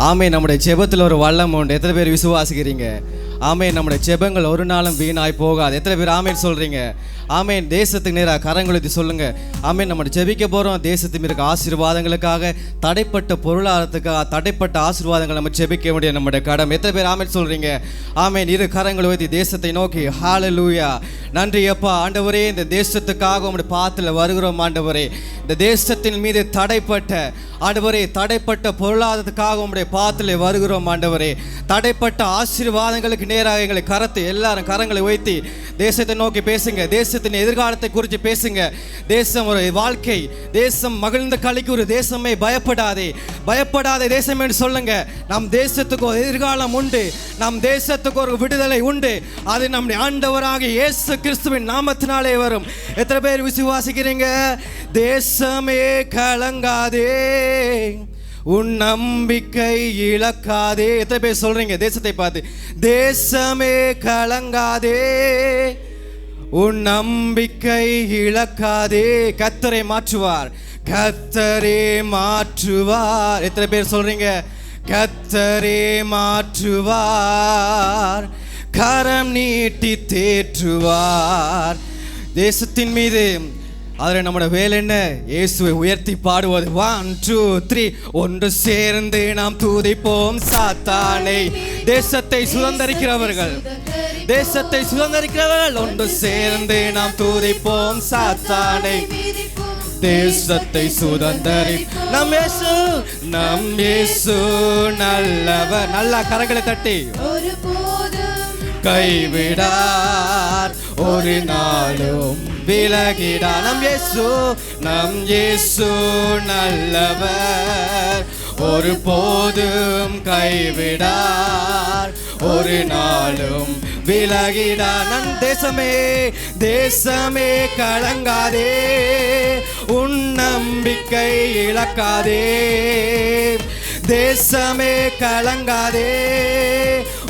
ஆமே நம்முடைய ஜெபத்தில் ஒரு வல்லம் உண்டு. எத்தனை பேர் விசுவாசிக்கிறீங்க? ஆமேன். நம்முடைய ஜெபங்கள் ஒரு நாளும் வீணாய் போகாது. எத்தனை பேர் ஆமேன் சொல்கிறீங்க ஆமேன். தேசத்துக்கு நேராக கரங்குழுத்தி சொல்லுங்கள் ஆமேன். நம்ம ஜெபிக்க போகிறோம் தேசத்து இருக்க ஆசீர்வாதங்களுக்காக தடைப்பட்ட பொருளாதாரத்துக்காக தடைப்பட்ட ஆசீர்வாதங்கள் நம்ம ஜெபிக்க வேண்டிய நம்முடைய கடம். எத்தனை பேர் ஆமேன் சொல்கிறீங்க ஆமேன். இரு கரங்களை வைத்து தேசத்தை நோக்கி. ஹalleluya நன்றி அப்பா. ஆண்டவரே இந்த தேசத்துக்காக உங்களுடைய பாத்தில் வருகிறோம் ஆண்டவரே. இந்த தேசத்தின் மீது தடைப்பட்ட ஆண்டவரே தடைப்பட்ட பொருளாதாரத்துக்காக உங்களுடைய பாத்தில் வருகிறோம் ஆண்டவரே. தடைப்பட்ட ஆசீர்வாதங்களுக்கு நேராக எங்களை கரத்து எல்லாரும் கரங்களை வைத்து தேசத்தை நோக்கி பேசுங்க. தேசத்தின் எதிர்காலத்தை குறித்து பேசுங்க. தேசம் ஒரு வாழ்க்கை. தேசம் மகிழ்ந்த கலைக்கு ஒரு தேசமே. பயப்படாதே. பயப்படாத தேசம் என்று சொல்லுங்க. நம் தேசத்துக்கு ஒரு எதிர்காலம் உண்டு. நம் தேசத்துக்கு ஒரு விடுதலை உண்டு. அது நம்முடைய ஆண்டவராக இயேசு கிறிஸ்துவின் நாமத்தினாலே வரும். எத்தனை பேர் விசுவாசிக்கிறீங்க? தேசமே கலங்காதே. உன் நம்பிக்கை இழக்காதே. எத்தனை பேர் சொல்றீங்க? தேசத்தை பார்த்து. தேசமே கலங்காதே. உன் நம்பிக்கை இழக்காதே. கத்தரை மாற்றுவார். கத்தரே மாற்றுவார். எத்தனை பேர் சொல்றீங்க? கத்தரே மாற்றுவார். கரம் நீட்டி தேற்றுவார். தேசத்தின் மீது அதில் நம்மளோட வேலை என்ன? இயேசுவை உயர்த்தி பாடுவது. ஒன் டூ த்ரீ ஒன்று சேர்ந்து நாம் தூதிப்போம் சாத்தானை. தேசத்தை சுதந்தரிக்கிறவர்கள். தேசத்தை சுதந்தரிக்கிறவர்கள். ஒன்று சேர்ந்து நாம் தூதிப்போம் சாத்தானை. தேசத்தை சுதந்திரி நம் இயேசு நம் இயேசு நல்லவர். நல்லா கரங்களை தட்டி ஒரு கைவிடார். ஒரு நாளும் விலகிடார். நம் இயேசு நம் இயேசு நல்லவர். ஒரு போதும் கைவிடார். ஒரு நாளும் விலகிடா நம் தேசமே தேசமே கலங்காதே. உன் நம்பிக்கை இழக்காதே. தேசமே கலங்காதே.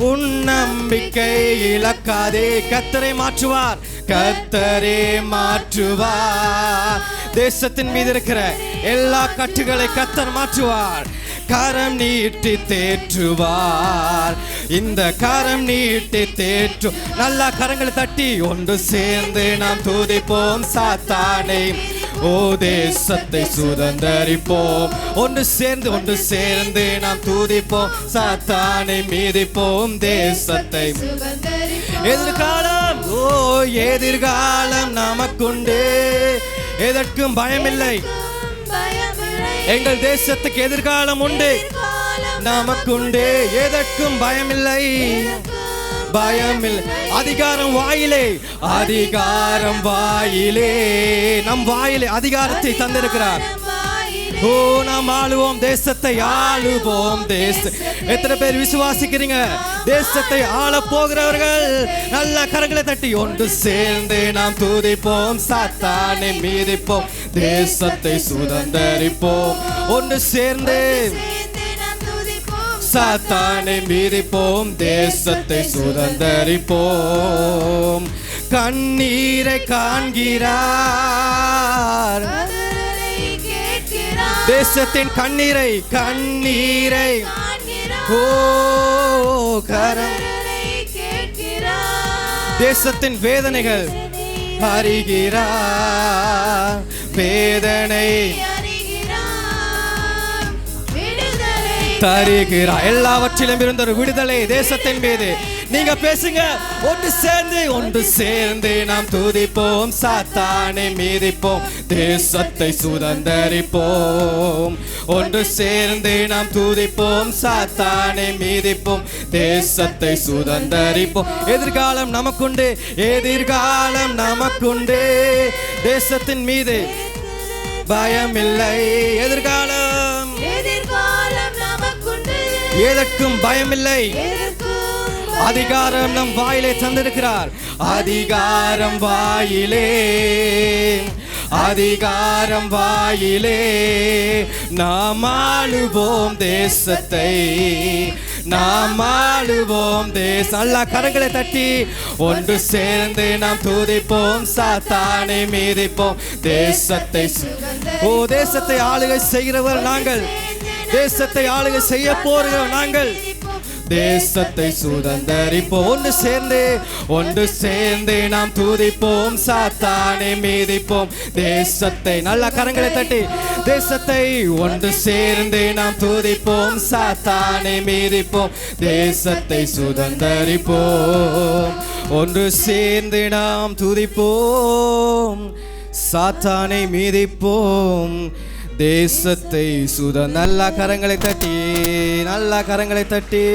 உன் நம்பிக்கை இழக்காதே. கத்தரை மாற்றுவார். கத்தரே மாற்றுவார். தேசத்தின் மீது இருக்கிற எல்லா கட்டுகளை கத்தர் மாற்றுவார். கரம் நீட்டி தேற்றுவார். இந்த கரம் நீட்டி தேற்று நல்லா கரங்களை தட்டி ஒன்று சேர்ந்து நாம் துதிப்போம். சாத்தானை ஓ தேசத்தை சுதந்தரிப்போம் ஒன்று சேர்ந்து ஒன்று சேர்ந்து நாம் துதிப்போம். சாத்தானை மீதிப்போம் தேசத்தை. எதிர்காலம் ஓ எதிர்காலம் நமக்குண்டு. எதற்கும் பயமில்லை. எங்கள் தேசத்துக்கு எதிர்காலம் உண்டு. நமக்குண்டு. எதற்கும் பயமில்லை. பயமில்லை அதிகாரம் வாயிலே அதிகாரம் வாயிலே. நம் வாயிலே அதிகாரத்தை தந்திருக்கிறார். ஓ நாம் ஆளுவோம் தேசத்தை ஆளுவோம் தேச எத்தனை பேர் விசுவாசிக்கிறீங்க? தேசத்தை ஆள போகிறவர்கள் நல்ல கரங்களை தட்டி ஒன்று சேர்ந்து நாம் துதிப்போம் சாத்தானை மீதிப்போம் தேசத்தை சுதந்தரிப்போம். ஒன்று சேர்ந்து சாத்தானை மீதிப்போம் தேசத்தை சுதந்தரிப்போம். கண்ணீரை காண்கிறார். தேசத்தின் கண்ணீரை கண்ணீரை ஓ கரம். தேசத்தின் வேதனைகள் அறிகிறார். வேதனை தருகிறார் எல்லாவற்றிலும் இருந்த ஒரு விடுதலை தேசத்தின் மீது. நீங்க பேசுங்க. ஒன்று சேர்ந்து ஒன்று சேர்ந்து நாம் துதிப்போம். சாத்தானை மீதிப்போம். தேசத்தை சுதந்தரிப்போம். ஒன்று சேர்ந்து நாம் துதிப்போம். சாத்தானை மீதிப்போம். தேசத்தை சுதந்தரிப்போம். எதிர்காலம் நமக்குண்டு. எதிர்காலம் நமக்குண்டு. தேசத்தின் மீது பயமில்லை. எதிர்காலம் எதிர்காலம். எதற்கும் பயமில்லை. அதிகாரம் நம் வாயிலே தந்திருக்கிறார். அதிகாரம் வாயிலே அதிகாரம் வாயிலே நாம் ஆளுவோம் தேசத்தை நாம் ஆளுவோம் தேசம் அல்லா கரங்களை தட்டி ஒன்று சேர்ந்து நாம் துதிப்போம் சாத்தானை மீதிப்போம். தேசத்தை ஓ தேசத்தை ஆளுகை செய்கிறவர் நாங்கள். தேசத்தை ஆளுகை செய்ய போகிறோம் நாங்கள். தேசத்தை சுதந்தரிப்போம். ஒன்று சேர்ந்து ஒன்று சேர்ந்து நாம் துதிப்போம். சாத்தானை மீதிப்போம். தேசத்தை நல்ல கரங்களை தட்டி தேசத்தை ஒன்று சேர்ந்து நாம் துதிப்போம். சாத்தானை மீதிப்போம். தேசத்தை சுதந்தரிப்போம். ஒன்று சேர்ந்து நாம் துதிப்போம். சாத்தானை மீதிப்போம். தேசத்தை சுத நல்ல கரங்களை தட்டி நல்ல கரங்களை தட்டி.